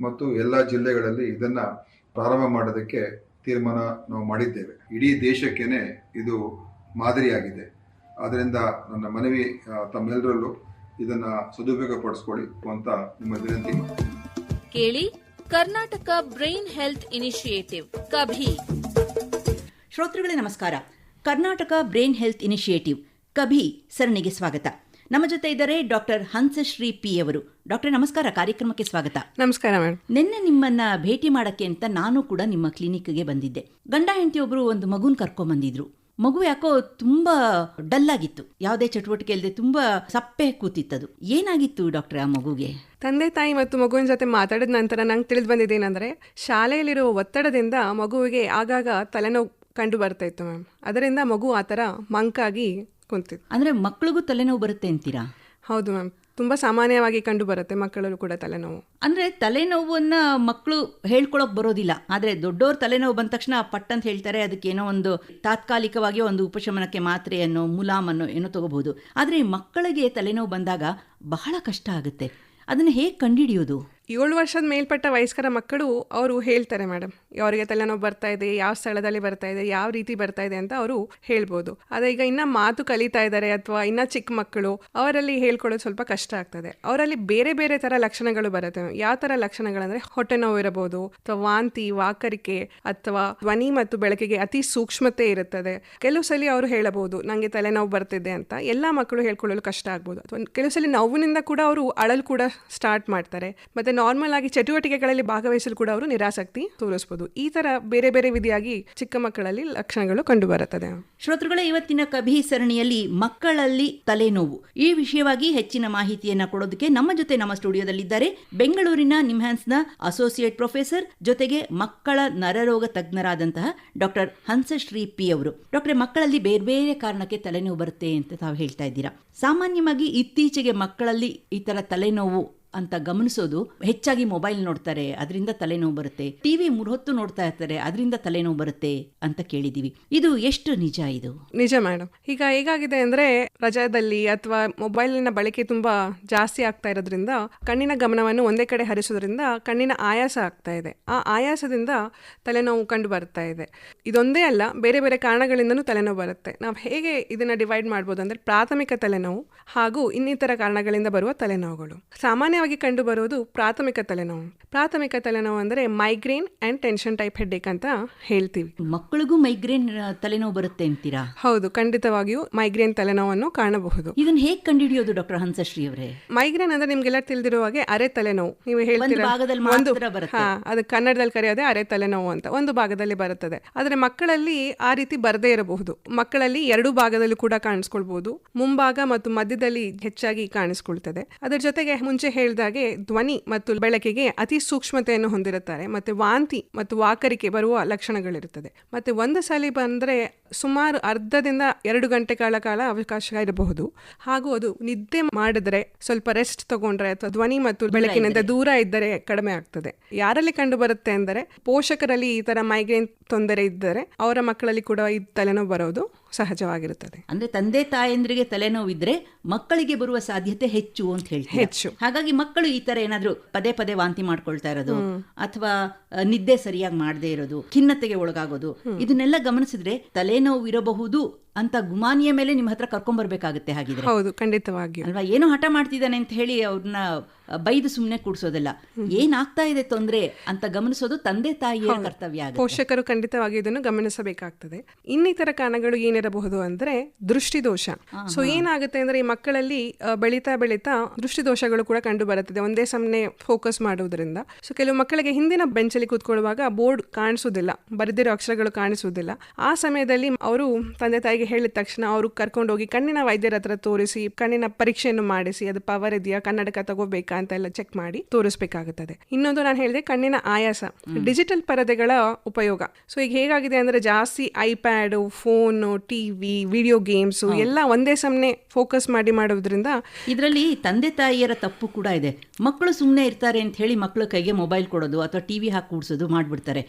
ಮತ್ತು ಎಲ್ಲ ಜಿಲ್ಲೆಗಳಲ್ಲಿ ಇದನ್ನ ಪ್ರಾರಂಭ ಮಾಡೋದಕ್ಕೆ ತೀರ್ಮಾನ ನಾವು ಮಾಡಿದ್ದೇವೆ. ಇಡೀ ದೇಶಕ್ಕೇನೆ ಇದು ಮಾದರಿಯಾಗಿದೆ. ಆದ್ದರಿಂದ ನನ್ನ ಮನವಿ ತಮ್ಮೆಲ್ಲರಲ್ಲೂ ಇದನ್ನ ಸದುಪಯೋಗ ಪಡಿಸ್ಕೊಳ್ಳಿ ಅಂತ ನಿಮ್ಮ ವಿನಂತಿ. ಕೇಳಿ Karnataka brain health initiative KaBHI. ಶ್ರೋತೃಗಳೇ ನಮಸ್ಕಾರ. Karnataka brain health initiative KaBHI ಸರಣಿಗೆ ಸ್ವಾಗತ. ನಮ್ಮ ಜೊತೆ ಇದ್ದಾರೆ ಡಾಕ್ಟರ್ ಹಂಸಶ್ರೀ ಪಿ ಅವರು. ಡಾಕ್ಟರ್ ನಮಸ್ಕಾರ. ಕಾರ್ಯಕ್ರಮಕ್ಕೆ ಸ್ವಾಗತ. ನಮಸ್ಕಾರ ಮೇಡಮ್ ನಿನ್ನೆ ನಿಮ್ಮನ್ನ ಭೇಟಿ ಮಾಡಕ್ಕೆ ಅಂತ ನಾನು ಕೂಡ ನಿಮ್ಮ ಕ್ಲಿನಿಕ್ಗೆ ಬಂದಿದ್ದೆ. ಗಂಡ ಹೆಂಡತಿ ಒಬ್ರು ಒಂದು ಮಗುನ್ ಕರ್ಕೊಂಡ್ ಬಂದಿದ್ರು. ಮಗು ಯಾಕೋ ತುಂಬಾ ಡಲ್ ಆಗಿತ್ತು ಯಾವುದೇ ಚಟುವಟಿಕೆ ಇಲ್ಲದೆ ತುಂಬಾ ಸಪ್ಪೆ ಕೂತಿತ್ತದು. ಏನಾಗಿತ್ತು ಡಾಕ್ಟರ್ ಆ ಮಗುಗೆ? ತಂದೆ ತಾಯಿ ಮತ್ತು ಮಗುವಿನ ಜೊತೆ ಮಾತಾಡಿದ ನಂತರ ನಂಗೆ ತಿಳಿದು ಬಂದಿದ್ದೇನೆಂದರೆ ಶಾಲೆಯಲ್ಲಿರುವ ಒತ್ತಡದಿಂದ ಮಗುವಿಗೆ ಆಗಾಗ ತಲೆನೋವು ಕಂಡು ಬರ್ತಾ ಇತ್ತು ಮ್ಯಾಮ್ ಅದರಿಂದ ಮಗು ಆ ಥರ ಮಂಕಾಗಿ ಕುಂತಿತ್ತು ಅಂದ್ರೆ ಮಕ್ಳಿಗೂ ತಲೆನೋವು ಬರುತ್ತೆ ಅಂತೀರಾ? ಹೌದು ಮ್ಯಾಮ್. ತುಂಬ ಸಾಮಾನ್ಯವಾಗಿ ಕಂಡು ಬರುತ್ತೆ ಮಕ್ಕಳಲ್ಲೂ ಕೂಡ ತಲೆನೋವು. ಅಂದ್ರೆ ತಲೆನೋವನ್ನ ಮಕ್ಕಳು ಹೇಳ್ಕೊಳಕ್ ಬರೋದಿಲ್ಲ. ಆದ್ರೆ ದೊಡ್ಡವ್ರ ತಲೆನೋವು ಬಂದ ತಕ್ಷಣ ಪಟ್ ಅಂತ ಹೇಳ್ತಾರೆ ಅದಕ್ಕೇನೋ ಏನೋ ಒಂದು ತಾತ್ಕಾಲಿಕವಾಗಿ ಒಂದು ಉಪಶಮನಕ್ಕೆ ಮಾತ್ರೆಯನ್ನು ಮುಲಾಮನ್ನು ಏನೋ ತಗೋಬಹುದು. ಆದ್ರೆ ಮಕ್ಕಳಿಗೆ ತಲೆನೋವು ಬಂದಾಗ ಬಹಳ ಕಷ್ಟ ಆಗುತ್ತೆ. ಅದನ್ನ ಹೇಗೆ ಕಂಡುಹಿಡಿಯೋದು? ಏಳು ವರ್ಷದ ಮೇಲ್ಪಟ್ಟ ವಯಸ್ಕರ ಮಕ್ಕಳು ಅವರು ಹೇಳ್ತಾರೆ ಮೇಡಮ್ ಅವರಿಗೆ ತಲೆನೋವು ಬರ್ತಾ ಇದೆ, ಯಾವ ಸ್ಥಳದಲ್ಲಿ ಬರ್ತಾ ಇದೆ, ಯಾವ ರೀತಿ ಬರ್ತಾ ಇದೆ ಅಂತ ಅವರು ಹೇಳ್ಬೋದು. ಅದೇ ಈಗ ಇನ್ನ ಮಾತು ಕಲಿತಾ ಇದ್ದಾರೆ ಅಥವಾ ಇನ್ನ ಚಿಕ್ಕ ಮಕ್ಕಳು, ಅವರಲ್ಲಿ ಹೇಳ್ಕೊಳ್ಳೋದು ಸ್ವಲ್ಪ ಕಷ್ಟ ಆಗ್ತದೆ. ಅವರಲ್ಲಿ ಬೇರೆ ಬೇರೆ ತರ ಲಕ್ಷಣಗಳು ಬರುತ್ತೆ. ಯಾವ ತರ ಲಕ್ಷಣಗಳಂದ್ರೆ ಹೊಟ್ಟೆ ನೋವು ಇರಬಹುದು, ಅಥವಾ ವಾಂತಿ, ವಾಕರಿಕೆ, ಅಥವಾ ಧ್ವನಿ ಮತ್ತು ಬೆಳಕಿಗೆ ಅತಿ ಸೂಕ್ಷ್ಮತೆ ಇರುತ್ತದೆ. ಕೆಲವು ಸಲ ಅವರು ಹೇಳಬಹುದು, ನಂಗೆ ತಲೆನೋವು ಬರ್ತಿದೆ ಅಂತ. ಎಲ್ಲಾ ಮಕ್ಕಳು ಹೇಳ್ಕೊಳ್ಳಲು ಕಷ್ಟ ಆಗ್ಬೋದು. ಅಥವಾ ಕೆಲವು ಸಲ ನೋವಿನಿಂದ ಕೂಡ ಅವರು ಅಳಲು ಕೂಡ ಸ್ಟಾರ್ಟ್ ಮಾಡ್ತಾರೆ. ಮತ್ತೆ ನಾರ್ಮಲ್ ಆಗಿ ಚಟುವಟಿಕೆಗಳಲ್ಲಿ ಭಾಗವಹಿಸಲು ಕೂಡ ಅವರು ನಿರಾಸಕ್ತಿ ತೋರಿಸಬಹುದು ಈ ತರ ಬೇರೆ ಬೇರೆ ವಿಧಿಯಾಗಿ ಚಿಕ್ಕ ಮಕ್ಕಳಲ್ಲಿ ಲಕ್ಷಣಗಳು ಕಂಡು ಬರುತ್ತದೆ ಶ್ರೋತೃಗಳೇ, ಇವತ್ತಿನ ಕಭಿ ಸರಣಿಯಲ್ಲಿ ಮಕ್ಕಳಲ್ಲಿ ತಲೆನೋವು. ಈ ವಿಷಯವಾಗಿ ಹೆಚ್ಚಿನ ಮಾಹಿತಿಯನ್ನ ಕೊಡೋದಕ್ಕೆ ನಮ್ಮ ಜೊತೆ ನಮ್ಮ ಸ್ಟುಡಿಯೋದಲ್ಲಿದ್ದಾರೆ ಬೆಂಗಳೂರಿನ ನಿಮ್ಹಾನ್ಸ್ನ ಅಸೋಸಿಯೇಟ್ ಪ್ರೊಫೆಸರ್, ಜೊತೆಗೆ ಮಕ್ಕಳ ನರರೋಗ ತಜ್ಞರಾದಂತಹ ಡಾಕ್ಟರ್ ಹಂಸಶ್ರೀ ಪಿ ಅವರು. ಡಾಕ್ಟರ್, ಮಕ್ಕಳಲ್ಲಿ ಬೇರೆ ಬೇರೆ ಕಾರಣಕ್ಕೆ ತಲೆನೋವು ಬರುತ್ತೆ ಅಂತ ತಾವು ಹೇಳ್ತಾ ಇದ್ದೀರಾ? ಸಾಮಾನ್ಯವಾಗಿ ಇತ್ತೀಚೆಗೆ ಮಕ್ಕಳಲ್ಲಿ ಈ ತರ ತಲೆನೋವು ಅಂತ ಗಮನಿಸೋದು ಹೆಚ್ಚಾಗಿ ಮೊಬೈಲ್ ನೋಡ್ತಾರೆ, ಅದರಿಂದ ತಲೆನೋವು ಬರುತ್ತೆ. ಟಿವಿ ಮೂರ್ಹೊತ್ತು ನೋಡ್ತಾ ಇರ್ತಾರೆ, ಅದರಿಂದ ತಲೆನೋವು ಬರುತ್ತೆ ಅಂತ ಕೇಳಿದೀವಿ. ಇದು ಎಷ್ಟು ನಿಜ ಇದು? ನಿಜ ಮೇಡಮ್ ಈಗ ಹೇಗಾಗಿದೆ ಅಂದ್ರೆ ರಜಾದಲ್ಲಿ ಅಥವಾ ಮೊಬೈಲ್ನ ಬಳಕೆ ತುಂಬಾ ಜಾಸ್ತಿ ಆಗ್ತಾ ಇರೋದ್ರಿಂದ ಕಣ್ಣಿನ ಗಮನವನ್ನು ಒಂದೇ ಕಡೆ ಹರಿಸೋದ್ರಿಂದ ಕಣ್ಣಿನ ಆಯಾಸ ಆಗ್ತಾ ಇದೆ. ಆ ಆಯಾಸದಿಂದ ತಲೆನೋವು ಕಂಡು ಬರ್ತಾ ಇದೆ. ಇದೊಂದೇ ಅಲ್ಲ, ಬೇರೆ ಬೇರೆ ಕಾರಣಗಳಿಂದನೂ ತಲೆನೋವು ಬರುತ್ತೆ. ನಾವು ಹೇಗೆ ಇದನ್ನ ಡಿವೈಡ್ ಮಾಡ್ಬೋದು ಅಂದ್ರೆ ಪ್ರಾಥಮಿಕ ತಲೆನೋವು ಹಾಗೂ ಇನ್ನಿತರ ಕಾರಣಗಳಿಂದ ಬರುವ ತಲೆನೋವುಗಳು. ಸಾಮಾನ್ಯವಾಗಿ ಕಂಡುಬರುವುದು ಪ್ರಾಥಮಿಕ ತಲೆನೋವು. ಪ್ರಾಥಮಿಕ ತಲೆನೋವು ಅಂದ್ರೆ migraine and tension type headache ಅಂತ ಹೇಳ್ತೀವಿ. ಮಕ್ಕಳಿಗೂ ಮೈಗ್ರೇನ್ ತಲೆನೋವು ಬರುತ್ತೆ ಅಂತೀರಾ? ಹೌದು ಖಂಡಿತವಾಗಿಯೂ ಮೈಗ್ರೇನ್ ತಲೆನೋವನ್ನು ಕಾಣಬಹುದು. ಇದನ್ನ ಹೇಗೆ ಕಂಡುಹಿಡಿಯೋದು ಡಾಕ್ಟರ್ ಹಂಸಶ್ರೀ ಅವರೇ ಮೈಗ್ರೇನ್ ಅಂದ್ರೆ ನಿಮ್ಗೆಲ್ಲ ತಿಳಿದಿರುವ ಹಾಗೆ ಅರೆ ತಲೆನೋವು. ನೀವು ಹೇಳ್ತೀರಾ ಒಂದು ಅದು ಕನ್ನಡದಲ್ಲಿ ಕರೆಯೋದೇ ಅರೆ ತಲೆನೋವು ಅಂತ. ಒಂದು ಭಾಗದಲ್ಲಿ ಬರುತ್ತದೆ. ಆದರೆ ಮಕ್ಕಳಲ್ಲಿ ಆ ರೀತಿ ಬರದೇ ಇರಬಹುದು. ಮಕ್ಕಳಲ್ಲಿ ಎರಡು ಭಾಗದಲ್ಲಿ ಕೂಡ ಕಾಣಿಸ್ಕೊಳ್ಬಹುದು. ಮುಂಭಾಗ ಮತ್ತು ಮಧ್ಯದಲ್ಲಿ ಹೆಚ್ಚಾಗಿ ಕಾಣಿಸ್ಕೊಳ್ತದೆ. ಅದರ ಜೊತೆಗೆ ಮುಂಚೆ ಹೇಳಿದಾಗೆ ಧ್ವನಿ ಮತ್ತು ಬೆಳಕಿಗೆ ಅತಿ ಸೂಕ್ಷ್ಮತೆಯನ್ನು ಹೊಂದಿರುತ್ತಾರೆ. ಮತ್ತೆ ವಾಂತಿ ಮತ್ತು ವಾಕರಿಕೆ ಬರುವ ಲಕ್ಷಣಗಳಿರುತ್ತದೆ. ಮತ್ತೆ ಒಂದು ಸಲ ಬಂದ್ರೆ ಸುಮಾರು ಅರ್ಧದಿಂದ ಎರಡು ಗಂಟೆಗಳ ಕಾಲ ಅವಕಾಶ ಇರಬಹುದು. ಹಾಗೂ ಅದು ನಿದ್ದೆ ಮಾಡಿದ್ರೆ ಸ್ವಲ್ಪ ರೆಸ್ಟ್ ತಗೊಂಡ್ರೆ ಅಥವಾ ಧ್ವನಿ ಮತ್ತು ಬೆಳಕಿನಿಂದ ದೂರ ಇದ್ದರೆ ಕಡಿಮೆ ಆಗ್ತದೆ. ಯಾರಲ್ಲಿ ಕಂಡು ಬರುತ್ತೆ ಅಂದರೆ ಪೋಷಕರಲ್ಲಿ ಈ ತರ ಮೈಗ್ರೇನ್ ತೊಂದರೆ ಇದ್ದರೆ ಅವರ ಮಕ್ಕಳಲ್ಲಿ ಕೂಡ ಈ ತಲೆನೋವು ಬರೋದು. ಸಹಜವಾಗಿರುತ್ತದೆ. ಅಂದ್ರೆ ತಂದೆ ತಾಯಂದ್ರಿಗೆ ತಲೆನೋವಿದ್ರೆ ಮಕ್ಕಳಿಗೆ ಬರುವ ಸಾಧ್ಯತೆ ಹೆಚ್ಚು ಅಂತ ಹೇಳ್ತಾರೆ? ಹೆಚ್ಚು. ಹಾಗಾಗಿ ಮಕ್ಕಳು ಈ ತರ ಏನಾದ್ರೂ ಪದೇ ಪದೇ ವಾಂತಿ ಮಾಡ್ಕೊಳ್ತಾ ಇರೋದು ಅಥವಾ ನಿದ್ದೆ ಸರಿಯಾಗಿ ಮಾಡದೇ ಇರೋದು ಖಿನ್ನತೆಗೆ ಒಳಗಾಗೋದು ಇದನ್ನೆಲ್ಲ ಗಮನಿಸಿದ್ರೆ ತಲೆನೋವು ಇರಬಹುದು ಅಂತ ಗುಮಾನಿಯ ಮೇಲೆ ನಿಮ್ಮ ಹತ್ರ ಕರ್ಕೊಂಡ್ಬರ್ಬೇಕಾಗುತ್ತೆ ಹಾಗಿದ್ರೆ. ಹೌದು ಖಂಡಿತವಾಗಿ ಅಲ್ವಾ? ಏನು ಹಠ ಮಾಡ್ತಿದ್ದಾನೆ ಅಂತ ಹೇಳಿ ಅವ್ರನ್ನ ಬೈದು ಸುಮ್ಮನೆ ಕೂಡ್ಸೋದಿಲ್ಲ. ಏನಾಗ್ತಾ ಇದೆ ತೊಂದರೆ ಅಂತ ಗಮನಿಸೋದು ತಂದೆ ತಾಯಿಯ ಕರ್ತವ್ಯ ಪೋಷಕರು ಖಂಡಿತವಾಗಿ ಇದನ್ನು ಗಮನಿಸಬೇಕಾಗ್ತದೆ. ಇನ್ನಿತರ ಕಾರಣಗಳು ಏನಿರಬಹುದು ಅಂದ್ರೆ ದೃಷ್ಟಿದೋಷ. ಸೊ ಏನಾಗುತ್ತೆ ಅಂದ್ರೆ ಈ ಮಕ್ಕಳಲ್ಲಿ ಬೆಳೀತಾ ಬೆಳೀತಾ ದೃಷ್ಟಿದೋಷಗಳು ಕೂಡ ಕಂಡು ಬರುತ್ತದೆ ಒಂದೇ ಸಮನೆ ಫೋಕಸ್ ಮಾಡುವುದರಿಂದ. ಸೊ ಕೆಲವು ಮಕ್ಕಳಿಗೆ ಹಿಂದಿನ ಬೆಂಚಲ್ಲಿ ಕೂತ್ಕೊಳ್ಳುವಾಗ ಬೋರ್ಡ್ ಕಾಣಿಸುವುದಿಲ್ಲ ಬರೆದಿರೋ ಅಕ್ಷರಗಳು ಕಾಣಿಸುವುದಿಲ್ಲ. ಆ ಸಮಯದಲ್ಲಿ ಅವರು ತಂದೆ ತಾಯಿಗೆ ಹೇಳಿದ ತಕ್ಷಣ ಅವರು ಕರ್ಕೊಂಡೋಗಿ ಕಣ್ಣಿನ ವೈದ್ಯರ ಹತ್ರ ತೋರಿಸಿ ಕಣ್ಣಿನ ಪರೀಕ್ಷೆಯನ್ನು ಮಾಡಿಸಿ ಅದು ಪವರ್ ಇದೆಯಾ ಕನ್ನಡಕ ತಗೋಬೇಕಾ ಅಂತ ಎಲ್ಲ ಚೆಕ್ ಮಾಡಿ ತೋರಿಸಬೇಕಾಗುತ್ತದೆ. ಇನ್ನೊಂದು ನಾನು ಹೇಳಿದೆ ಕಣ್ಣಿನ ಆಯಾಸ ಡಿಜಿಟಲ್ ಪರದೆಗಳ ಉಪಯೋಗ. ಸೊ ಈಗ ಹೇಗಾಗಿದೆ ಅಂದ್ರೆ ಜಾಸ್ತಿ iPad phone TV video games ಎಲ್ಲ ಒಂದೇ ಸಮನೆ ಫೋಕಸ್ ಮಾಡಿ ಮಾಡೋದ್ರಿಂದ ಇದರಲ್ಲಿ ತಂದೆ ತಾಯಿಯರ ತಪ್ಪು ಕೂಡ ಇದೆ. ಮಕ್ಕಳು ಸುಮ್ಮನೆ ಇರ್ತಾರೆ ಅಂತ ಹೇಳಿ ಮಕ್ಕಳ ಕೈಗೆ ಮೊಬೈಲ್ ಕೊಡೋದು ಅಥವಾ ಟಿವಿ ಹಾಕಿ ಕೂಡಿಸೋದು ಮಾಡ್ಬಿಡ್ತಾರೆ.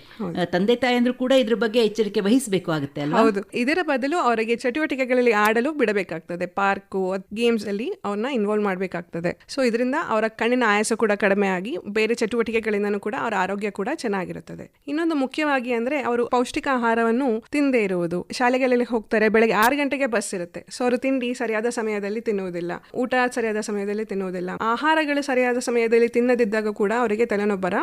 ತಂದೆ ತಾಯಿ ಅಂದ್ರೂ ಕೂಡ ಇದ್ರ ಬಗ್ಗೆ ಎಚ್ಚರಿಕೆ ವಹಿಸಬೇಕು ಆಗುತ್ತೆ ಅಲ್ವಾ? ಹೌದು. ಇದರ ಬದಲು ಅವರಿಗೆ ಚಟುವಟಿಕೆಗಳಲ್ಲಿ ಆಡಲು ಬಿಡಬೇಕಾಗ್ತದೆ. ಪಾರ್ಕು ಗೇಮ್ಸ್ ಅಲ್ಲಿ ಅವ್ರನ್ನ ಇನ್ವಾಲ್ವ್ ಮಾಡಬೇಕಾಗ್ತದೆ. ಸೊ ಇದರಿಂದ ಅವರ ಕಣ್ಣಿನ ಆಯಾಸ ಕೂಡ ಕಡಿಮೆ ಆಗಿ ಬೇರೆ ಚಟುವಟಿಕೆಗಳಿಂದನೂ ಕೂಡ ಅವರ ಆರೋಗ್ಯ ಕೂಡ ಚೆನ್ನಾಗಿರುತ್ತದೆ. ಇನ್ನೊಂದು ಮುಖ್ಯವಾಗಿ ಅಂದ್ರೆ ಅವರು ಪೌಷ್ಟಿಕ ಆಹಾರವನ್ನು ತಿಂದೇ ಇರುವುದು. ಶಾಲೆಗಳಲ್ಲಿ ಹೋಗ್ತಾರೆ ಬೆಳಗ್ಗೆ ಆರು ಗಂಟೆಗೆ ಬಸ್ ಇರುತ್ತೆ. ಸೊ ಅವರು ತಿಂಡಿ ಸರಿಯಾದ ಸಮಯದಲ್ಲಿ ತಿನ್ನುವುದಿಲ್ಲ. ಊಟ ಸರಿಯಾದ ಸಮಯದಲ್ಲಿ ತಿನ್ನುವುದಿಲ್ಲ. ಆಹಾರಗಳು ಸರಿಯಾದ ಸಮಯದಲ್ಲಿ ತಿನ್ನದಿದ್ದಾಗ ಕೂಡ ಅವರಿಗೆ ತಲೆನೊಬ್ಬರ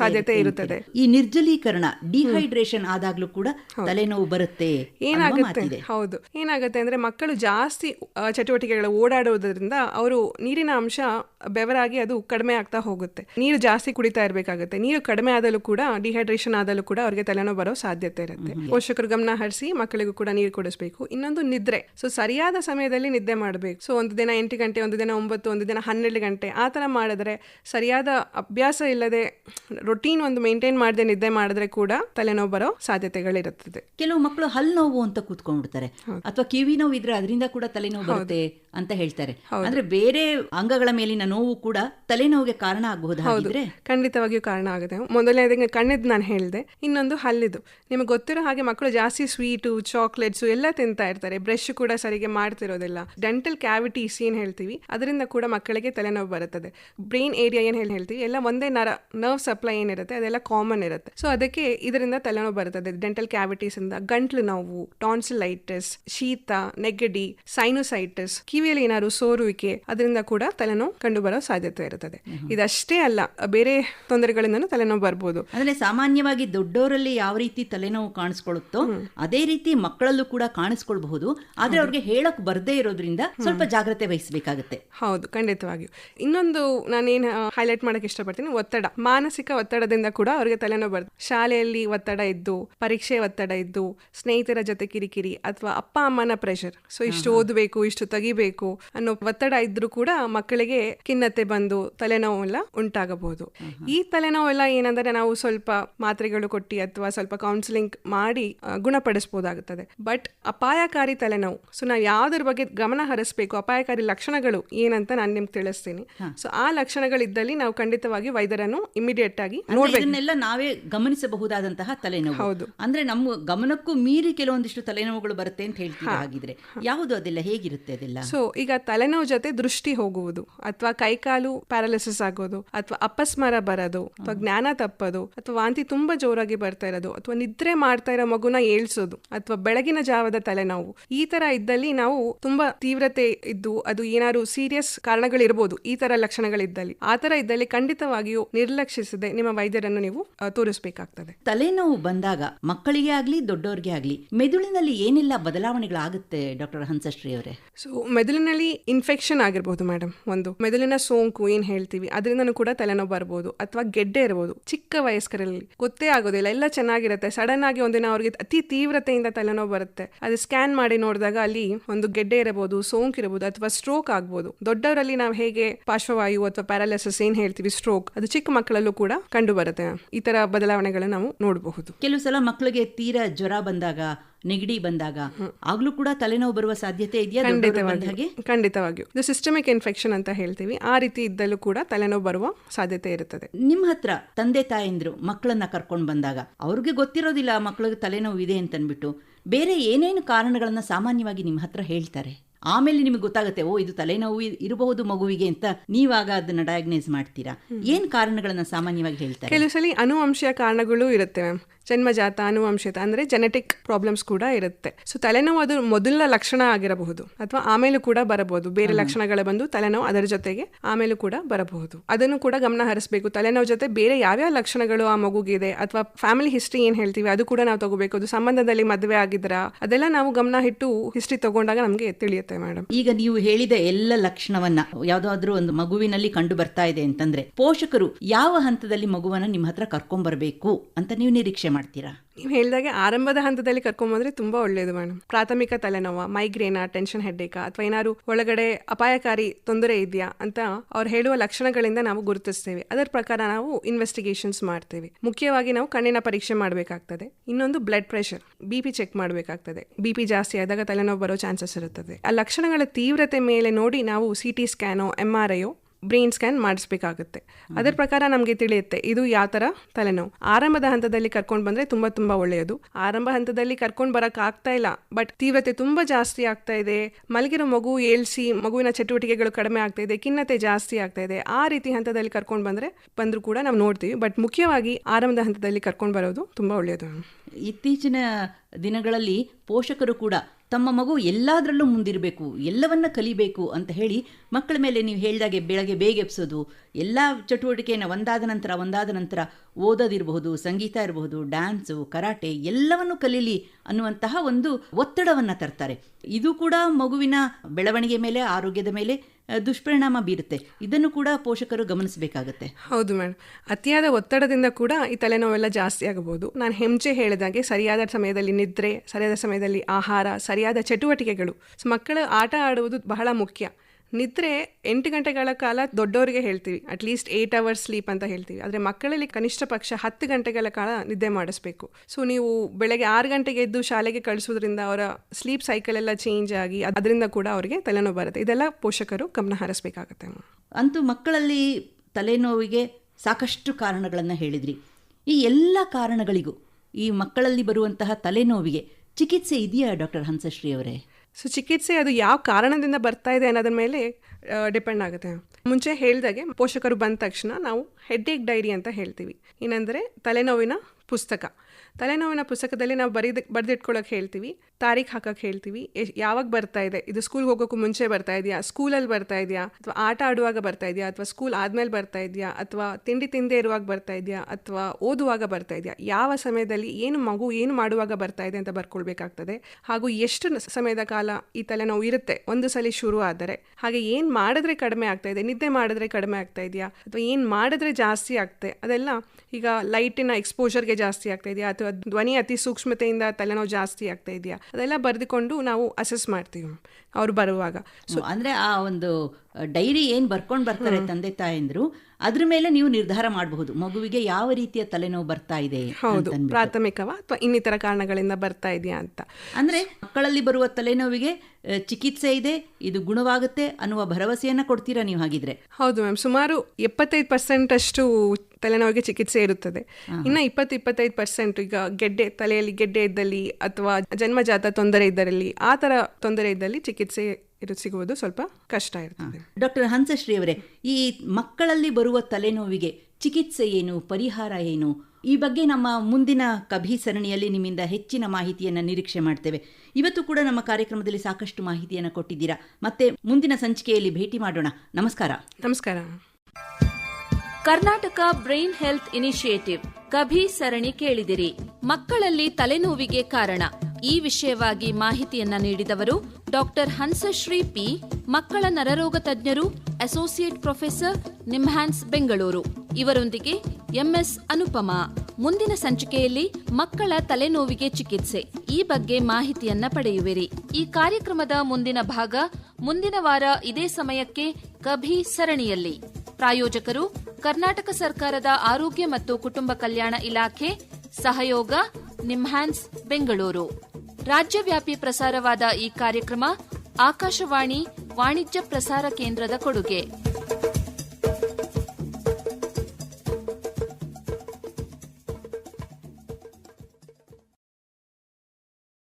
ಸಾಧ್ಯತೆ ಇರುತ್ತದೆ. ಈ ನಿರ್ಜಲೀಕರಣ ಡಿಹೈಡ್ರೇಷನ್ ಆದಾಗ್ಲೂ ಕೂಡ ತಲೆನೋವು ಬರುತ್ತೆ ಏನಾಗುತ್ತೆ? ಹೌದು. ಏನಾಗುತ್ತೆ ಅಂದ್ರೆ ಮಕ್ಕಳು ಜಾಸ್ತಿ ಚಟುವಟಿಕೆಗಳು ಓಡಾಡೋದ್ರಿಂದ ಅವರು ನೀರಿನ ಅಂಶ ಬೆವರಾಗಿ ಅದು ಕಡಿಮೆ ಆಗ್ತಾ ಹೋಗುತ್ತೆ. ನೀರು ಜಾಸ್ತಿ ಕುಡಿತಾ ಇರಬೇಕಾಗುತ್ತೆ. ನೀರು ಕಡಿಮೆ ಆದಲ್ಲೂ ಕೂಡ ಡಿಹೈಡ್ರೇಷನ್ ಆದಲ್ಲೂ ಕೂಡ ಅವರಿಗೆ ತಲೆನೋವು ಬರೋ ಸಾಧ್ಯತೆ ಇರುತ್ತೆ. ಪೋಷಕರು ಗಮನ ಹರಿಸಿ ಮಕ್ಕಳಿಗೂ ಕೂಡ ನೀರು ಕುಡಿಸಬೇಕು. ಇನ್ನೊಂದು ನಿದ್ರೆ. ಸೊ ಸರಿಯಾದ ಸಮಯದಲ್ಲಿ ನಿದ್ದೆ ಮಾಡಬೇಕು. ಸೊ ಒಂದು ದಿನ ಎಂಟು ಗಂಟೆ ಒಂದು ದಿನ ಒಂಬತ್ತು ಒಂದು ದಿನ ಹನ್ನೆರಡು ಗಂಟೆ ಆ ಥರ ಮಾಡಿದ್ರೆ ಸರಿಯಾದ ಅಭ್ಯಾಸ ಇಲ್ಲದೆ ರೊಟೀನ್ ಒಂದು ಮೇಂಟೈನ್ ಮಾಡದೆ ನಿದ್ದೆ ಮಾಡಿದ್ರೆ ಕೂಡ ತಲೆನೋವು ಬರೋ ಸಾಧ್ಯತೆಗಳಿರುತ್ತದೆ. ಕೆಲವು ಮಕ್ಕಳು ಹಲ್ ನೋವು ಅಂತ ಕೂತ್ಕೊಂಡ್ಬಿಡ್ತಾರೆ. ಅಥವಾ ಕಿವಿ ನೋವು ಇದ್ರೆ ಅದರಿಂದ ಕೂಡ ತಲೆನೋವು ಬರುತ್ತೆ ಅಂತ ಹೇಳ್ತಾರೆ. ಅಂದ್ರೆ ಬೇರೆ ಅಂಗಗಳ ಮೇಲಿನ ನೋವು ಕೂಡ ತಲೆನೋವಿಗೆ ಕಾರಣ ಆಗಬಹುದು ಹಾಗಿದ್ರೆ ಖಂಡಿತವಾಗಿಯೂ ಕಾರಣ ಆಗುತ್ತೆ. ಮೊದಲನೇದಂಗೆ ಕಣ್ಣಿದ್ದು ನಾನು ಹೇಳಿದೆ. ಇನ್ನೊಂದು ಹಲ್ಲಿದು. ನಿಮಗೆ ಗೊತ್ತಿರೋ ಹಾಗೆ ಮಕ್ಕಳು ಜಾಸ್ತಿ ಸ್ವೀಟು, ಚಾಕ್ಲೇಟ್ಸು ಎಲ್ಲ ತಿಂತಾ ಇರ್ತಾರೆ. ಬ್ರಷ್ ಕೂಡ ಸರಿಗೆ ಮಾಡ್ತಿರೋದಿಲ್ಲ. ಡೆಂಟಲ್ ಕ್ಯಾವಿಟೀಸ್ ಏನು ಹೇಳ್ತೀವಿ. ಅದರಿಂದ ಕೂಡ ಮಕ್ಕಳಿಗೆ ತಲೆನೋವು ಬರುತ್ತದೆ. ಬ್ರೈನ್ ಏರಿಯಾ ಏನು ಹೇಳಿ, ಹೇಳ್ತೀವಿ? ಎಲ್ಲ ಒಂದೇ ನರ, ನರ್ವ್ ಸಪ್ಲೈ ಏನಿರುತ್ತೆ? ಅದೆಲ್ಲ ಕಾಮನ್ ಇರುತ್ತೆ. ಸೊ ಅದಕ್ಕೆ ಇದರಿಂದ ತಲೆನೋವು ಬರುತ್ತದೆ. ಡೆಂಟಲ್ ಕ್ಯಾವಿಟೀಸ್ ಇಂದ ಗಂಟ್ಲು ನೋವು, ಟಾನ್ಸಿಲೈಟಿಸ್, ಶೀತ, ನೆಗಡಿ, ಸೈನೋಸೈಟಿಸ್, ಕಿವಿಯಲ್ಲಿ ಏನಾದ್ರು ಸೋರುವಿಕೆ, ಅದರಿಂದ ಕೂಡ ತಲೆನೋವು ಕಂಡು ಬರೋ ಸಾಧ್ಯತೆ ಇರುತ್ತದೆ. ಇದಷ್ಟೇ ಅಲ್ಲ ಬೇರೆ ತೊಂದರೆಗಳಿಂದನೂ ತಲೆನೋವು ಬರ್ಬೋದು. ಅಂದ್ರೆ ಸಾಮಾನ್ಯವಾಗಿ ದೊಡ್ಡವರಲ್ಲಿ ಯಾವ ರೀತಿ ತಲೆನೋವು ಕಾಣಿಸ್ಕೊಳ್ಳುತ್ತೋ ಅದೇ ರೀತಿ ಮಕ್ಕಳಲ್ಲೂ ಕೂಡ ಕಾಣಿಸ್ಕೊಳ್ಬಹುದು. ಆದ್ರೆ ಅವ್ರಿಗೆ ಹೇಳಕ್ ಬರ್ದೇ ಇರೋದ್ರಿಂದ ಸ್ವಲ್ಪ ಜಾಗ್ರತೆ ವಹಿಸಬೇಕಾಗುತ್ತೆ. ಹೌದು ಖಂಡಿತವಾಗಿಯೂ. ಇನ್ನೊಂದು ನಾನೇನು ಹೈಲೈಟ್ ಮಾಡಕ್ಕೆ ಇಷ್ಟಪಡ್ತೀನಿ ಒತ್ತಡ. ಮಾನಸಿಕ ಒತ್ತಡದಿಂದ ಕೂಡ ಅವರಿಗೆ ತಲೆನೋವು ಬರುತ್ತೆ. ಶಾಲೆಯಲ್ಲಿ ಒತ್ತಡ ಇದ್ದು ಪರೀಕ್ಷೆ ಒತ್ತಡ ಇದ್ದು ಸ್ನೇಹಿತರ ಜೊತೆ ಕಿರಿಕಿರಿ ಅಥವಾ ಅಪ್ಪ ಅಮ್ಮನ ಪ್ರೆಷರ್ ಸೊ ಇಷ್ಟು ಓದಬೇಕು ಇಷ್ಟು ತೆಗಿಬೇಕು ಅನ್ನೋ ಒತ್ತಡ ಇದ್ರೂ ಕೂಡ ಮಕ್ಕಳಿಗೆ ಖಿನ್ನತೆ ಬಂದು ತಲೆನೋವು ಎಲ್ಲ ಉಂಟಾಗಬಹುದು. ಈ ತಲೆನೋವೆಲ್ಲ ಏನಂದ್ರೆ ನಾವು ಸ್ವಲ್ಪ ಮಾತ್ರೆಗಳು ಕೊಟ್ಟು ಅಥವಾ ಸ್ವಲ್ಪ ಕೌನ್ಸಿಲಿಂಗ್ ಮಾಡಿ ಗುಣಪಡಿಸಬಹುದಾಗುತ್ತದೆ ಬಟ್ ಅಪಾಯಕಾರಿ ತಲೆನೋವು ಸೊ ನಾವು ಯಾವ್ದ್ರ ಬಗ್ಗೆ ಗಮನ ಹರಿಸಬೇಕು ಅಪಾಯಕಾರಿ ಲಕ್ಷಣಗಳು ಏನಂತ ನಾನು ನಿಮ್ಗೆ ತಿಳಿಸ್ತೀನಿ. ಸೊ ಆ ಲಕ್ಷಣಗಳಿದ್ದಲ್ಲಿ ನಾವು ಖಂಡಿತವಾಗಿ ವೈದ್ಯರನ್ನು ಇಮಿಡಿಯೇಟ್ ಆಗಿ ಇದನ್ನೆಲ್ಲ ನಾವೇ ಗಮನಿಸಬಹುದಾದಂತಹ ತಲೆನೋವು. ಹೌದು. ಅಂದ್ರೆ ನಮ್ಮ ಗಮನಕ್ಕೂ ಮೀರಿ ಕೆಲವೊಂದಿಷ್ಟು ತಲೆನೋವುಗಳು ಬರುತ್ತೆ ಅಂತ ಹೇಳ್ತೀವಿ ಹಾಗಿದ್ರೆ. ಯಾವುದು ಅದೆಲ್ಲ ಹೇಗಿರುತ್ತೆ ಅದೆಲ್ಲ? ಸೊ ಈಗ ತಲೆನೋವು ಜೊತೆ ದೃಷ್ಟಿ ಹೋಗುವುದು ಅಥವಾ ಕೈಕಾಲು ಪ್ಯಾರಾಲಿಸಿಸ್ ಆಗೋದು ಅಥವಾ ಅಪಸ್ಮರ ಬರೋದು ಅಥವಾ ಜ್ಞಾನ ತಪ್ಪೋದು ಅಥವಾ ವಾಂತಿ ತುಂಬಾ ಜೋರಾಗಿ ಬರ್ತಾ ಇರೋದು ಅಥವಾ ನಿದ್ರೆ ಮಾಡ್ತಾ ಇರೋ ಮಗುನ ಏಳ್ಸೋದು ಅಥವಾ ಬೆಳಗಿನ ಜಾವದ ತಲೆನೋವು ಈ ತರ ಇದ್ದಲ್ಲಿ ನಾವು ತುಂಬಾ ತೀವ್ರತೆ ಇದ್ದು ಅದು ಏನಾದ್ರು ಸೀರಿಯಸ್ ಕಾರಣಗಳಿರ್ಬೋದು ಈ ತರ ಲಕ್ಷಣಗಳಿದ್ದಲ್ಲಿ. ಆ ತರ ಇದ್ದಲ್ಲಿ ಖಂಡಿತವಾಗಿಯೂ ನಿರ್ಲಕ್ಷಿಸದೆ ನಿಮ್ಮ ವೈದ್ಯರನ್ನು ನೀವು ತೋರಿಸಬೇಕಾಗ್ತದೆ. ತಲೆನೋವು ಬಂದಾಗ ಮಕ್ಕಳಿಗೆ ಆಗ್ಲಿ ದೊಡ್ಡವರಿಗೆ ಆಗ್ಲಿ ಮೆದುಳಿನಲ್ಲಿ ಏನೆಲ್ಲ ಬದಲಾವಣೆಗಳಾಗುತ್ತೆ ಡಾಕ್ಟರ್ ಹಂಸಶ್ರೀ ಅವರೇ? ಸೊ ಮೆದುಳಿನಲ್ಲಿ ಇನ್ಫೆಕ್ಷನ್ ಆಗಿರ್ಬೋದು ಮೇಡಮ್ ಒಂದು. ಮೆದುಳಿನ ಸೋಂಕು, ಏನ್ ಹೇಳ್ತೀವಿ? ಅದರಿಂದನೂ ಕೂಡ ತಲೆನೋವು ಬರ್ಬೋದು ಅಥವಾ ಗೆಡ್ಡೆ ಇರ್ಬೋದು. ಚಿಕ್ಕ ವಯಸ್ಕರಲ್ಲಿ ಗೊತ್ತೇ ಆಗೋದಿಲ್ಲ. ಎಲ್ಲ ಚೆನ್ನಾಗಿರುತ್ತೆ. ಸಡನ್ ಆಗಿ ಒಂದಿನ ಅವ್ರಿಗೆ ಅತಿ ತೀವ್ರತೆಯಿಂದ ತಲೆನೋವು ಬರುತ್ತೆ. ಅದು ಸ್ಕ್ಯಾನ್ ಮಾಡಿ ನೋಡಿದಾಗ ಅಲ್ಲಿ ಒಂದು ಗೆಡ್ಡೆ ಇರಬಹುದು ಸೋಂಕು ಇರಬಹುದು ಅಥವಾ ಸ್ಟ್ರೋಕ್ ಆಗ್ಬೋದು. ದೊಡ್ಡವರಲ್ಲಿ ನಾವು ಹೇಗೆ ಪಾರ್ಶ್ವವಾಯು ಅಥವಾ ಪ್ಯಾರಾಲಿಸಿಸ್ ಏನ್ ಹೇಳ್ತೀವಿ? ಸ್ಟ್ರೋಕ್ ಅದು ಚಿಕ್ಕ ಮಕ್ಕಳಲ್ಲೂ ಕೂಡ ಕಂಡು ಬರುತ್ತೆ ಈ ತರ ಬದಲಾವಣೆಗಳನ್ನ ನಾವು ನೋಡಬಹುದು. ಕೆಲವು ಸಲ ಮಕ್ಕಳಿಗೆ ತೀರಾ ಜ್ವರ ಬಂದಾಗ ನೆಗಡಿ ಬಂದಾಗ ಆಗ್ಲೂ ಕೂಡ ತಲೆನೋವು ಬರುವ ಸಾಧ್ಯತೆ ಇದೆಯಾ? ಖಂಡಿತವಾಗಿ ಖಂಡಿತವಾಗಿಯೂ. ಇದು ಸಿಸ್ಟಮಿಕ್ ಇನ್ಫೆಕ್ಷನ್ ಅಂತ ಹೇಳ್ತೀವಿ. ಆ ರೀತಿ ಇದ್ದಲ್ಲೂ ಕೂಡ ತಲೆನೋವು ಬರುವ ಸಾಧ್ಯತೆ ಇರುತ್ತದೆ. ನಿಮ್ಮ ಹತ್ರ ತಂದೆ ತಾಯಂದ್ರು ಮಕ್ಕಳನ್ನ ಕರ್ಕೊಂಡು ಬಂದಾಗ ಅವ್ರಿಗೆ ಗೊತ್ತಿರೋದಿಲ್ಲ ಮಕ್ಕಳಿಗೆ ತಲೆನೋವು ಇದೆ ಅಂತ ಅಂದ್ಬಿಟ್ಟು ಬೇರೆ ಏನೇನು ಕಾರಣಗಳನ್ನ ಸಾಮಾನ್ಯವಾಗಿ ನಿಮ್ಮ ಹತ್ರ ಹೇಳ್ತಾರೆ? ಆಮೇಲೆ ನಿಮಗೆ ಗೊತ್ತಾಗುತ್ತೆ ಓ ಇದು ತಲೆನೋವು ಇರಬಹುದು ಮಗುವಿಗೆ ಅಂತ ನೀವಾಗ ಅದನ್ನ ಡಯಾಗ್ನೈಸ್ ಮಾಡ್ತೀರಾ? ಏನ್ ಕಾರಣಗಳನ್ನ ಸಾಮಾನ್ಯವಾಗಿ ಹೇಳ್ತಾರೆ? ಕೆಲವು ಸಲ ಅನುವಂಶೀಯ ಕಾರಣಗಳು ಇರುತ್ತೆ ಮ್ಯಾಮ್. ಜನ್ಮಜಾತ ಅನುವಂಶಿತ ಅಂದರೆ ಜೆನೆಟಿಕ್ ಪ್ರಾಬ್ಲಮ್ಸ್ ಕೂಡ ಇರುತ್ತೆ. ಸೊ ತಲೆನೋವು ಅದು ಮೊದಲ ಲಕ್ಷಣ ಆಗಿರಬಹುದು ಅಥವಾ ಆಮೇಲೂ ಕೂಡ ಬರಬಹುದು. ಬೇರೆ ಲಕ್ಷಣಗಳು ಬಂದು ತಲೆನೋವು ಅದರ ಜೊತೆಗೆ ಆಮೇಲೂ ಕೂಡ ಬರಬಹುದು. ಅದನ್ನು ಕೂಡ ಗಮನ ಹರಿಸಬೇಕು. ತಲೆನೋವು ಜೊತೆ ಬೇರೆ ಯಾವ್ಯಾವ ಲಕ್ಷಣಗಳು ಆ ಮಗುಗಿದೆ ಅಥವಾ ಫ್ಯಾಮಿಲಿ ಹಿಸ್ಟ್ರಿ ಏನು ಹೇಳ್ತೀವಿ ಅದು ಕೂಡ ನಾವು ತಗೋಬೇಕು. ಅದು ಸಂಬಂಧದಲ್ಲಿ ಮದುವೆ ಆಗಿದ್ರ ಅದೆಲ್ಲ ನಾವು ಗಮನ ಇಟ್ಟು ಹಿಸ್ಟ್ರಿ ತಗೊಂಡಾಗ ನಮಗೆ ತಿಳಿಯುತ್ತೆ ಮೇಡಮ್ ಈಗ ನೀವು ಹೇಳಿದ ಎಲ್ಲ ಲಕ್ಷಣವನ್ನ ಯಾವ್ದಾದ್ರೂ ಒಂದು ಮಗುವಿನಲ್ಲಿ ಕಂಡು ಬರ್ತಾ ಇದೆ ಅಂತಂದ್ರೆ ಪೋಷಕರು ಯಾವ ಹಂತದಲ್ಲಿ ಮಗುವನ್ನ ನಿಮ್ಮ ಹತ್ರ ಕರ್ಕೊಂಡ್ಬರ್ಬೇಕು ಅಂತ ನೀವು ನಿರೀಕ್ಷೆ ಮಾಡ್ತೀರಾ? ನೀವು ಹೇಳಿದಾಗೆ ಆರಂಭದ ಹಂತದಲ್ಲಿ ಕರ್ಕೊಂಬಂದ್ರೆ ತುಂಬಾ ಒಳ್ಳೆಯದು ಮೇಡಮ್ ಪ್ರಾಥಮಿಕ ತಲೆನೋವ ಮೈಗ್ರೇನಾ ಟೆನ್ಷನ್ ಹೆಡ್ಡೇಕಾ ಅಥವಾ ಏನಾದ್ರು ಒಳಗಡೆ ಅಪಾಯಕಾರಿ ತೊಂದರೆ ಇದೆಯಾ ಅಂತ ಅವ್ರು ಹೇಳುವ ಲಕ್ಷಣಗಳಿಂದ ನಾವು ಗುರುತಿಸ್ತೇವೆ. ಅದರ ಪ್ರಕಾರ ನಾವು ಇನ್ವೆಸ್ಟಿಗೇಷನ್ಸ್ ಮಾಡ್ತೇವೆ. ಮುಖ್ಯವಾಗಿ ನಾವು ಕಣ್ಣಿನ ಪರೀಕ್ಷೆ ಮಾಡಬೇಕಾಗ್ತದೆ. ಇನ್ನೊಂದು blood pressure B P check ಮಾಡಬೇಕಾಗ್ತದೆ. ಬಿ ಪಿ ಜಾಸ್ತಿ ಆದಾಗ ತಲೆನೋವು ಬರೋ ಚಾನ್ಸಸ್ ಇರುತ್ತದೆ. ಆ ಲಕ್ಷಣಗಳ ತೀವ್ರತೆ ಮೇಲೆ ನೋಡಿ ನಾವು ಸಿ ಟಿ ಸ್ಕ್ಯಾನೋ ಎಂ ಆರ್ ಐಯೋ ಬ್ರೈನ್ ಸ್ಕ್ಯಾನ್ ಮಾಡಿಸ್ಬೇಕಾಗುತ್ತೆ. ಅದರ ಪ್ರಕಾರ ನಮಗೆ ತಿಳಿಯುತ್ತೆ, ಇದು ಯಾವ ಥರ ತಲೆನೋವು. ಆರಂಭದ ಹಂತದಲ್ಲಿ ಕರ್ಕೊಂಡು ಬಂದರೆ ತುಂಬ ತುಂಬ ಒಳ್ಳೆಯದು. ಆರಂಭ ಹಂತದಲ್ಲಿ ಕರ್ಕೊಂಡು ಬರೋಕೆ ಆಗ್ತಾ ಇಲ್ಲ ಬಟ್ ತೀವ್ರತೆ ತುಂಬ ಜಾಸ್ತಿ ಆಗ್ತಾ ಇದೆ. ಮಲಗಿರೋ ಮಗು ಏಳ್ಸಿ, ಮಗುವಿನ ಚಟುವಟಿಕೆಗಳು ಕಡಿಮೆ ಆಗ್ತಾ ಇದೆ, ಖಿನ್ನತೆ ಜಾಸ್ತಿ ಆಗ್ತಾ ಇದೆ. ಆ ರೀತಿ ಹಂತದಲ್ಲಿ ಕರ್ಕೊಂಡು ಬಂದರೆ ಬಂದರೂ ಕೂಡ ನಾವು ನೋಡ್ತೀವಿ ಬಟ್ ಮುಖ್ಯವಾಗಿ ಆರಂಭದ ಹಂತದಲ್ಲಿ ಕರ್ಕೊಂಡು ಬರೋದು ತುಂಬ ಒಳ್ಳೆಯದು. ಇತ್ತೀಚಿನ ದಿನಗಳಲ್ಲಿ ಪೋಷಕರು ಕೂಡ ತಮ್ಮ ಮಗು ಎಲ್ಲದರಲ್ಲೂ ಮುಂದಿರಬೇಕು, ಎಲ್ಲವನ್ನ ಕಲಿಬೇಕು ಅಂತ ಹೇಳಿ ಮಕ್ಕಳ ಮೇಲೆ ನೀವು ಹೇಳಿದಾಗೆ ಬೆಳಗ್ಗೆ ಬೇಗ ಎಬ್ಸೋದು ಎಲ್ಲ ಚಟುವಟಿಕೆಯನ್ನು ಒಂದಾದ ನಂತರ ಒಂದಾದ ನಂತರ ಓದೋದಿರಬಹುದು, ಸಂಗೀತ ಇರಬಹುದು ಡ್ಯಾನ್ಸು ಕರಾಟೆ ಎಲ್ಲವನ್ನು ಕಲೀಲಿ ಅನ್ನುವಂತಹ ಒಂದು ಒತ್ತಡವನ್ನು ತರ್ತಾರೆ. ಇದು ಕೂಡ ಮಗುವಿನ ಬೆಳವಣಿಗೆ ಮೇಲೆ, ಆರೋಗ್ಯದ ಮೇಲೆ ದುಷ್ಪರಿಣಾಮ ಬೀರುತ್ತೆ. ಇದನ್ನು ಕೂಡ ಪೋಷಕರು ಗಮನಿಸಬೇಕಾಗುತ್ತೆ. ಹೌದು ಮೇಡಮ್ ಅತಿಯಾದ ಒತ್ತಡದಿಂದ ಕೂಡ ಈ ತಲೆನೋವೆಲ್ಲ ಜಾಸ್ತಿ ಆಗಬಹುದು. ನಾನು ಹೆಂಚೆ ಹೇಳಿದಾಗೆ ಸರಿಯಾದ ಸಮಯದಲ್ಲಿ ನಿದ್ರೆ, ಸರಿಯಾದ ಸಮಯದಲ್ಲಿ ಆಹಾರ, ಸರಿಯಾದ ಚಟುವಟಿಕೆಗಳು. ಮಕ್ಕಳು ಆಟ ಆಡುವುದು ಬಹಳ ಮುಖ್ಯ. ನಿದ್ರೆ ಎಂಟು ಗಂಟೆಗಳ ಕಾಲ ದೊಡ್ಡವರಿಗೆ ಹೇಳ್ತೀವಿ. ಅಟ್ಲೀಸ್ಟ್ ಏಟ್ ಅವರ್ಸ್ ಸ್ಲೀಪ್ ಅಂತ ಹೇಳ್ತೀವಿ. ಆದರೆ ಮಕ್ಕಳಲ್ಲಿ ಕನಿಷ್ಠ ಪಕ್ಷ ಹತ್ತು ಗಂಟೆಗಳ ಕಾಲ ನಿದ್ದೆ ಮಾಡಿಸ್ಬೇಕು. ಸೊ ನೀವು ಬೆಳಗ್ಗೆ ಆರು ಗಂಟೆಗೆ ಎದ್ದು ಶಾಲೆಗೆ ಕಳಿಸೋದ್ರಿಂದ ಅವರ ಸ್ಲೀಪ್ ಸೈಕಲ್ ಎಲ್ಲ ಚೇಂಜ್ ಆಗಿ ಅದರಿಂದ ಕೂಡ ಅವರಿಗೆ ತಲೆನೋವು ಬರುತ್ತೆ. ಇದೆಲ್ಲ ಪೋಷಕರು ಗಮನ ಹರಿಸ್ಬೇಕಾಗತ್ತೆ ಅಂತೂ ಮಕ್ಕಳಲ್ಲಿ ತಲೆನೋವಿಗೆ ಸಾಕಷ್ಟು ಕಾರಣಗಳನ್ನು ಹೇಳಿದ್ರಿ. ಈ ಎಲ್ಲ ಕಾರಣಗಳಿಗೂ ಈ ಮಕ್ಕಳಲ್ಲಿ ಬರುವಂತಹ ತಲೆನೋವಿಗೆ ಚಿಕಿತ್ಸೆ ಇದೆಯಾ ಡಾಕ್ಟರ್ ಹಂಸಶ್ರೀ ಅವರೇ? ಸೊ ಚಿಕಿತ್ಸೆ ಅದು ಯಾವ ಕಾರಣದಿಂದ ಬರ್ತಾ ಇದೆ ಅನ್ನೋದ್ರ ಮೇಲೆ ಡಿಪೆಂಡ್ ಆಗುತ್ತೆ. ಮುಂಚೆ ಹೇಳಿದಾಗೆ ಪೋಷಕರು ಬಂದ ತಕ್ಷಣ ನಾವು ಹೆಡ್ಏಕ್ ಡೈರಿ ಅಂತ ಹೇಳ್ತೀವಿ. ಏನಂದರೆ ತಲೆನೋವಿನ ಪುಸ್ತಕ. ತಲೆನೋವಿನ ಪುಸ್ತಕದಲ್ಲಿ ನಾವು ಬರೀದ ಬರೆದಿಟ್ಕೊಳ್ಳೋಕೆ ಹೇಳ್ತೀವಿ, ತಾರೀಖು ಹಾಕೋಕೆ ಹೇಳ್ತೀವಿ ಯಾವಾಗ ಬರ್ತಾ ಇದೆ, ಇದು ಸ್ಕೂಲ್ಗೆ ಹೋಗೋಕ್ಕೂ ಮುಂಚೆ ಬರ್ತಾ ಇದೆಯಾ ಸ್ಕೂಲಲ್ಲಿ ಬರ್ತಾ ಇದೆಯಾ, ಅಥವಾ ಆಟ ಆಡುವಾಗ ಬರ್ತಾ ಇದೆಯಾ, ಅಥವಾ ಸ್ಕೂಲ್ ಆದಮೇಲೆ ಬರ್ತಾ ಇದೆಯಾ, ಅಥವಾ ತಿಂಡಿ ತಿಂದೇ ಇರುವಾಗ ಬರ್ತಾ ಇದೆಯಾ, ಅಥವಾ ಓದುವಾಗ ಬರ್ತಾ ಇದೆಯಾ, ಯಾವ ಸಮಯದಲ್ಲಿ ಏನು ಮಗು ಏನು ಮಾಡುವಾಗ ಬರ್ತಾ ಇದೆ ಅಂತ ಬರ್ಕೊಳ್ಬೇಕಾಗ್ತದೆ. ಹಾಗೂ ಎಷ್ಟು ಸಮಯದ ಕಾಲ ಈ ತಲೆನೋವು ಇರುತ್ತೆ, ಒಂದು ಸಲ ಶುರು ಆದರೆ, ಹಾಗೆ ಏನು ಮಾಡಿದ್ರೆ ಕಡಿಮೆ ಆಗ್ತಾ ಇದೆ, ನಿದ್ದೆ ಮಾಡಿದ್ರೆ ಕಡಿಮೆ ಆಗ್ತಾ ಇದೆಯಾ, ಅಥವಾ ಏನು ಮಾಡಿದ್ರೆ ಜಾಸ್ತಿ ಆಗ್ತೆ, ಅದೆಲ್ಲ ಈಗ ಲೈಟಿನ ಎಕ್ಸ್ಪೋಜರ್ಗೆ ಜಾಸ್ತಿ ಆಗ್ತಾ ಇದೆಯಾ, ಅಥವಾ ಧ್ವನಿ ಅತಿ ಸೂಕ್ಷ್ಮತೆಯಿಂದ ತಲೆನೋವು ಜಾಸ್ತಿ ಆಗ್ತಾ ಇದೆಯಾ? ಅದೆಲ್ಲ ಬರೆದುಕೊಂಡು ನಾವು ಅಸೆಸ್ ಮಾಡ್ತೀವಿ ಅವ್ರು ಬರುವಾಗ. ಸೊ ಅಂದ್ರೆ ಆ ಒಂದು ಡೈರಿ ಏನ್ ಬರ್ಕೊಂಡು ಬರ್ತಾರೆ ತಂದೆ ತಾಯಂದ್ರು ಅದ್ರ ಮೇಲೆ ನೀವು ನಿರ್ಧಾರ ಮಾಡಬಹುದು. ಮಗುವಿಗೆ ಯಾವ ರೀತಿಯ ತಲೆನೋವು ಬರ್ತಾ ಇದೆ ಹೌದು ಪ್ರಾಥಮಿಕವ ಅಥವಾ ಇನ್ನಿತರ ಕಾರಣಗಳಿಂದ ಬರ್ತಾ ಇದೆಯಾ ಅಂತ. ಅಂದ್ರೆ ಮಕ್ಕಳಲ್ಲಿ ಬರುವ ತಲೆನೋವಿಗೆ ಚಿಕಿತ್ಸೆ ಇದೆ ಇದು ಗುಣವಾಗುತ್ತೆ ಅನ್ನುವ ಭರವಸೆಯನ್ನ ಕೊಡ್ತೀರಾ ನೀವು ಹಾಗಿದ್ರೆ? ಹೌದು ಮ್ಯಾಮ್ ಸುಮಾರು ಎಪ್ಪತ್ತೈದು ಪರ್ಸೆಂಟ್ ಅಷ್ಟು ತಲೆನೋವಿಗೆ ಚಿಕಿತ್ಸೆ ಇರುತ್ತದೆ. ಇನ್ನು ಇಪ್ಪತ್ತು ಇಪ್ಪತ್ತೈದು ಪರ್ಸೆಂಟ್ ಈಗ ಗೆಡ್ಡೆ ತಲೆಯಲ್ಲಿ ಗೆಡ್ಡೆ ಇದ್ದಲ್ಲಿ ಅಥವಾ ಜನ್ಮಜಾತ ತೊಂದರೆ ಇದ್ದರಲ್ಲಿ ಆ ಥರ ತೊಂದರೆ ಇದ್ದಲ್ಲಿ ಚಿಕಿತ್ಸೆ ಇರು ಸಿಗುವುದು ಸ್ವಲ್ಪ ಕಷ್ಟ ಇರ್ತದೆ. ಡಾಕ್ಟರ್ ಹಂಸಶ್ರೀ ಅವರೇ ಈ ಮಕ್ಕಳಲ್ಲಿ ಬರುವ ತಲೆನೋವಿಗೆ ಚಿಕಿತ್ಸೆ ಏನು ಪರಿಹಾರ ಏನು? ಈ ಬಗ್ಗೆ ನಮ್ಮ ಮುಂದಿನ ಕಭಿ ಸರಣಿಯಲ್ಲಿ ನಿಮ್ಮಿಂದ ಹೆಚ್ಚಿನ ಮಾಹಿತಿಯನ್ನು ನಿರೀಕ್ಷೆ ಮಾಡ್ತೇವೆ. ಇವತ್ತು ಕೂಡ ನಮ್ಮ ಕಾರ್ಯಕ್ರಮದಲ್ಲಿ ಸಾಕಷ್ಟು ಮಾಹಿತಿಯನ್ನು ಕೊಟ್ಟಿದ್ದೀರಾ. ಮತ್ತೆ ಮುಂದಿನ ಸಂಚಿಕೆಯಲ್ಲಿ ಭೇಟಿ ಮಾಡೋಣ. ನಮಸ್ಕಾರ. ನಮಸ್ಕಾರ. Karnataka brain health initiative KaBHI ಸರಣಿ ಕೇಳಿದಿರಿ. ಮಕ್ಕಳಲ್ಲಿ ತಲೆನೋವಿಗೆ ಕಾರಣ. ಈ ವಿಷಯವಾಗಿ ಮಾಹಿತಿಯನ್ನ ನೀಡಿದವರು ಡಾಕ್ಟರ್ ಹಂಸಶ್ರೀ ಪಿ, ಮಕ್ಕಳ ನರರೋಗ ತಜ್ಞರು, ಅಸೋಸಿಯೇಟ್ ಪ್ರೊಫೆಸರ್ ನಿಮ್ಹಾನ್ಸ್ ಬೆಂಗಳೂರು. ಇವರೊಂದಿಗೆ ಎಂಎಸ್ ಅನುಪಮಾ. ಮುಂದಿನ ಸಂಚಿಕೆಯಲ್ಲಿ ಮಕ್ಕಳ ತಲೆನೋವಿಗೆ ಚಿಕಿತ್ಸೆ. ಈ ಬಗ್ಗೆ ಮಾಹಿತಿಯನ್ನ ಪಡೆಯುವಿರಿ. ಈ ಕಾರ್ಯಕ್ರಮದ ಮುಂದಿನ ಭಾಗ ಮುಂದಿನ ವಾರ ಇದೇ ಸಮಯಕ್ಕೆ ಕಭಿ ಸರಣಿಯಲ್ಲಿ. ಪ್ರಾಯೋಜಕರು, ಕರ್ನಾಟಕ ಸರ್ಕಾರದ ಆರೋಗ್ಯ ಮತ್ತು ಕುಟುಂಬ ಕಲ್ಯಾಣ ಇಲಾಖೆ, ಸಹಯೋಗ, ನಿಮ್ಹಾನ್ಸ್, ಬೆಂಗಳೂರು. ರಾಜ್ಯವ್ಯಾಪಿ ಪ್ರಸಾರವಾದ ಈ ಕಾರ್ಯಕ್ರಮ ಆಕಾಶವಾಣಿ ವಾಣಿಜ್ಯ ಪ್ರಸಾರ ಕೇಂದ್ರದ ಕೊಡುಗೆ.